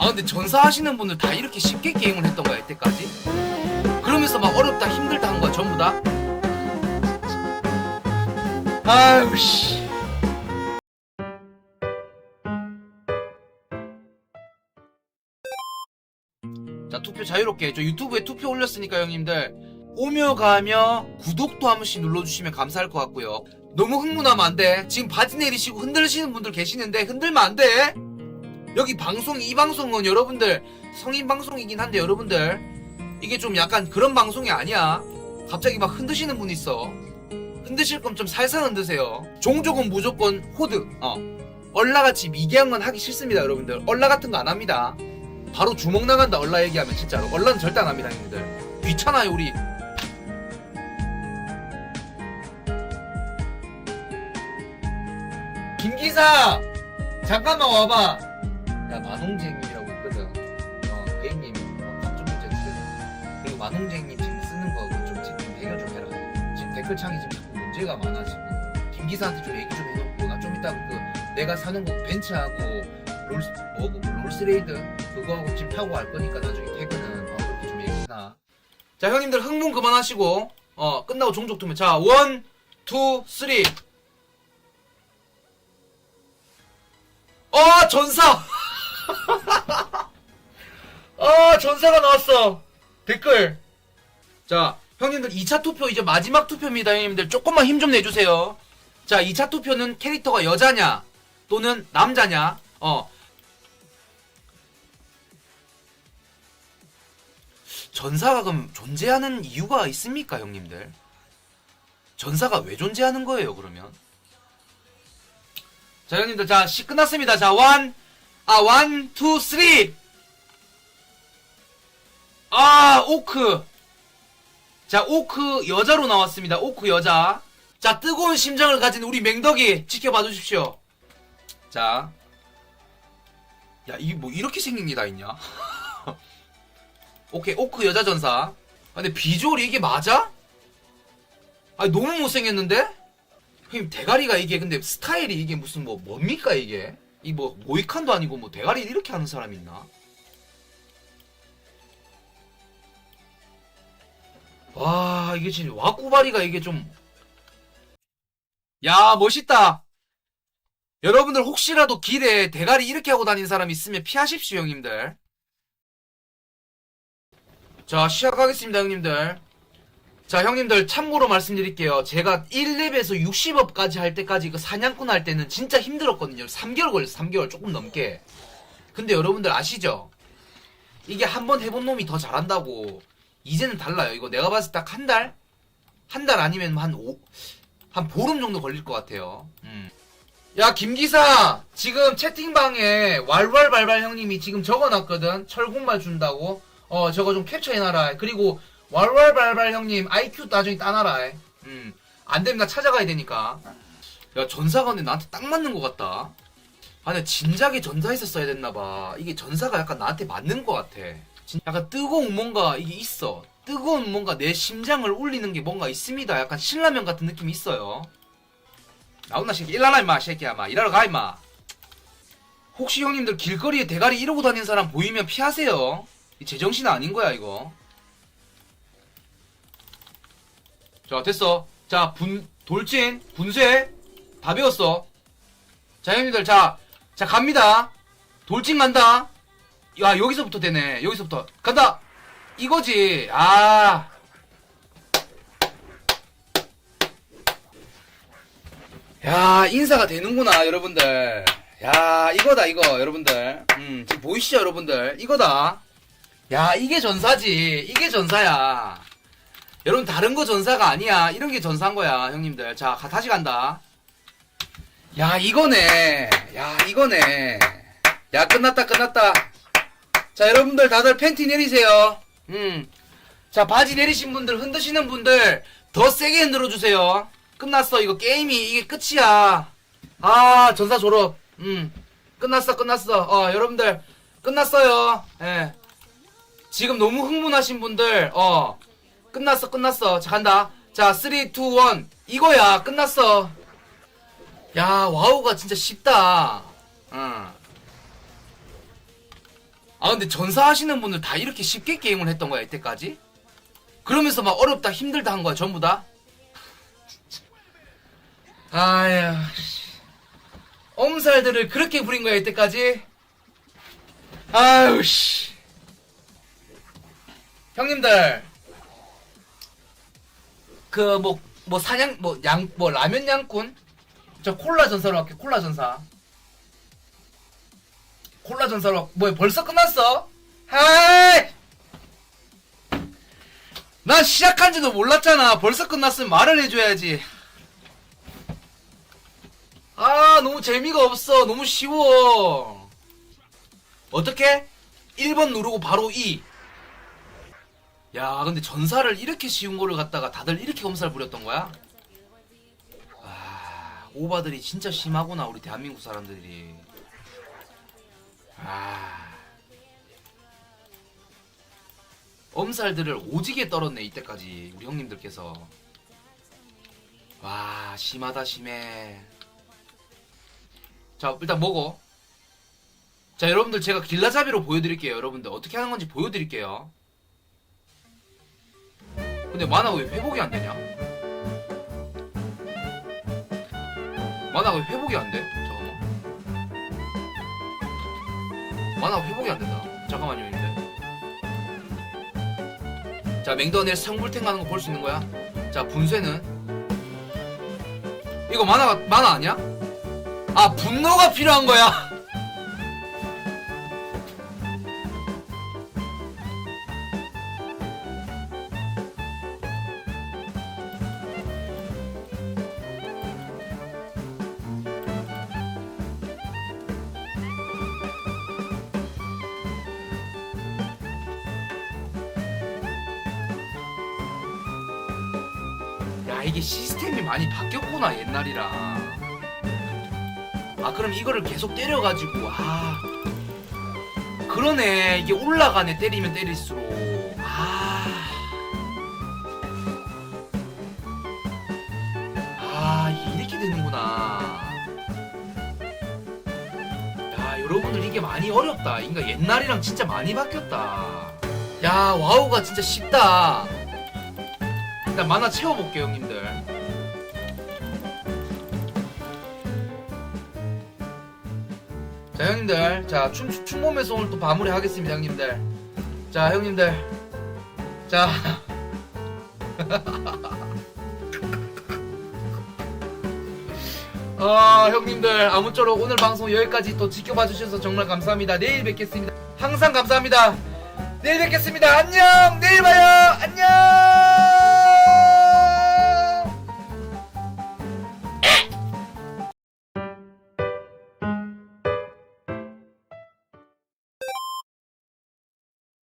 아 근데 전사 하시는 분들 다 이렇게 쉽게 게임을 했던 거야 이때까지? 그러면서 막 어렵다 힘들다 한 거야 전부 다? 아유 씨. 자 투표 자유롭게 저 유튜브에 투표 올렸으니까 형님들 오며 가며 구독도 한 번씩 눌러주시면 감사할 것 같고요 너무 흥분하면 안 돼 지금 바지 내리시고 흔들리시는 분들 계시는데 흔들면 안 돼 여기 방송 이 방송은 여러분들 성인 방송이긴 한데 여러분들 이게 좀 약간 그런 방송이 아니야. 갑자기 막 흔드시는 분 있어. 흔드실 거면 좀 살살 흔드세요. 종족은 무조건 호드. 어. 얼라 같이 미개한 건 하기 싫습니다 여러분들. 얼라 같은 거 안 합니다. 바로 주먹 나간다 얼라 얘기하면 진짜로. 얼라는 절대 안 합니다 형님들. 귀찮아요 우리. 김 기사! 잠깐만 와봐 만홍쟁님 지금 쓰는 거좀 지금 해결 좀 해라. 지금 댓글창이 지금 자꾸 문제가 많아 지금. 김 기사한테 좀 얘기 좀 해놓고 나 좀 이따 그 내가 사는 곳 벤츠하고 롤 뭐고 롤스레이드 그거하고 지금 타고 갈 거니까 나중에 퇴근은 어 그렇게 좀 얘기해놔 자 형님들 흥분 그만하시고 어 끝나고 종족 투면 자 원, 투, 쓰리. 어 전사! 어 전사가 나왔어 댓글. 자 형님들 2차 투표 이제 마지막 투표입니다 형님들. 조금만 힘 좀 내주세요. 자 2차 투표는 캐릭터가 여자냐 또는 남자냐? 어. 전사가 그럼 존재하는 이유가 있습니까 형님들? 전사가 왜 존재하는 거예요 그러면? 자 형님들 자 시 끝났습니다. 자 원, 아 원, 투, 쓰리 아 오크 자 오크 여자로 나왔습니다 오크 여자 자 뜨거운 심장을 가진 우리 맹덕이 지켜봐 주십시오 자 야, 이게 뭐 이렇게 생긴 게 다 있냐? 오케이, 오크 여자 전사. 아, 근데 비주얼이 이게 맞아? 아니, 너무 못생겼는데? 형님, 대가리가 이게 근데 스타일이 이게 무슨 뭐, 뭡니까, 이게? 이 뭐, 모이칸도 아니고 뭐, 대가리 이렇게 하는 사람 있나? 와, 이게 진짜, 와꾸바리가 이게 좀. 야, 멋있다! 여러분들 혹시라도 길에 대가리 이렇게 하고 다니는 사람 있으면 피하십시오, 형님들. 자, 시작하겠습니다, 형님들. 자, 형님들, 참고로 말씀드릴게요. 제가 1렙에서 60업까지 할 때까지 그 사냥꾼 할 때는 진짜 힘들었거든요. 3개월 걸렸어, 3개월. 조금 넘게. 근데 여러분들 아시죠? 이게 한 번 해본 놈이 더 잘한다고. 이제는 달라요. 이거 내가 봤을 때 딱 한 달? 한 달 아니면 한 오, 한 보름 정도 걸릴 것 같아요. 음. 야 김기사! 지금 채팅방에 왈왈발발 형님이 지금 적어놨거든. 철공말 준다고. 어 저거 좀 캡처해놔라. 그리고 왈왈발발 형님 IQ 나중에 따놔라. 음. 안 되면 나 찾아가야 되니까. 야 전사가 근데 나한테 딱 맞는 것 같다. 아 근데 진작에 전사했었어야 됐나봐. 이게 전사가 약간 나한테 맞는 것 같아 진- 약간 뜨거운 뭔가 이게 있어. 뜨거운 뭔가 내 심장을 울리는 게 뭔가 있습니다. 약간 신라면 같은 느낌이 있어요. 나온나 새끼 일나라 임마 새끼야 마. 일하러 가 임마. 혹시 형님들 길거리에 대가리 이러고 다니는 사람 보이면 피하세요. 이 제정신 아닌 거야 이거. 자 됐어. 자 분 돌진 분쇄. 다 배웠어. 자 형님들 자자 갑니다. 돌진 간다 야 여기서부터 되네. 여기서부터. 간다. 이거지. 아. 야 인사가 되는구나 여러분들. 야 이거다 이거 여러분들. 음 지금 보이시죠 여러분들? 이거다. 야 이게 전사지. 이게 전사야. 여러분 다른 거 전사가 아니야. 이런 게 전사인 거야 형님들. 자 가- 다시 간다. 야 이거네. 야 이거네. 야 끝났다 끝났다 자 여러분들 다들 팬티 내리세요. 음자 바지 내리신 분들 흔드시는 분들 더 세게 흔들어 주세요. 끝났어 이거 게임이. 이게 끝이야. 아 전사 졸업. 음. 끝났어 끝났어. 어 여러분들 끝났어요. 예. 지금 너무 흥분하신 분들 어. 끝났어 끝났어. 자 간다. 자 3, 2, 1 이거야. 끝났어. 야 와우가 진짜 쉽다. 어. 아 근데 전사 하시는 분들 다 이렇게 쉽게 게임을 했던 거야 이때까지? 그러면서 막 어렵다 힘들다 한 거야 전부 다? 씨. 엄살들을 그렇게 부린 거야 이때까지? 아유 씨 형님들 그 뭐뭐 사냥 뭐 양 뭐 라면 양꾼 저 콜라 전사로 할게 콜라 전사 콜라 전사로. 뭐야 벌써 끝났어? 하이! 난 시작한지도 몰랐잖아. 벌써 끝났으면 말을 해줘야지. 아 너무 재미가 없어. 너무 쉬워. 어떻게? 1번 누르고 바로 2 야, 근데 전사를 이렇게 쉬운 거를 갖다가 다들 이렇게 검사를 부렸던 거야? 아, 오바들이 진짜 심하구나, 우리 대한민국 사람들이. 아. 엄살들을 오지게 떨었네, 이때까지. 우리 형님들께서. 와, 심하다, 심해. 자, 일단 먹어. 자, 여러분들 제가 길라잡이로 보여드릴게요, 여러분들. 어떻게 하는 건지 보여드릴게요. 근데 만화 왜 회복이 안 되냐? 만화 왜 회복이 안 돼? 만화 회복이 안 된다. 잠깐만요, 형님들. 자, 맹더넬 성불탱 가는 거 볼 수 있는 거야. 자, 분쇄는 이거 만화가 만화 아니야? 아, 분노가 필요한 거야. 야 이게 시스템이 많이 바뀌었구나 옛날이랑 아 그럼 이거를 계속 때려가지고 아. 그러네. 이게 올라가네 때리면 때릴수록. 아, 아 이렇게 되는구나. 야 여러분들 이게 많이 어렵다. 그러니까 옛날이랑 진짜 많이 바뀌었다. 야 와우가 진짜 쉽다 일단 만화 채워볼게요 형님들. 자 형님들. 자 춤, 춤몸에서 오늘 또 마무리 하겠습니다 형님들. 자 형님들. 자. 아 형님들. 아무쪼록 오늘 방송 여기까지 또 지켜봐 주셔서 정말 감사합니다. 내일 뵙겠습니다. 항상 감사합니다. 내일 뵙겠습니다. 안녕! 내일 봐요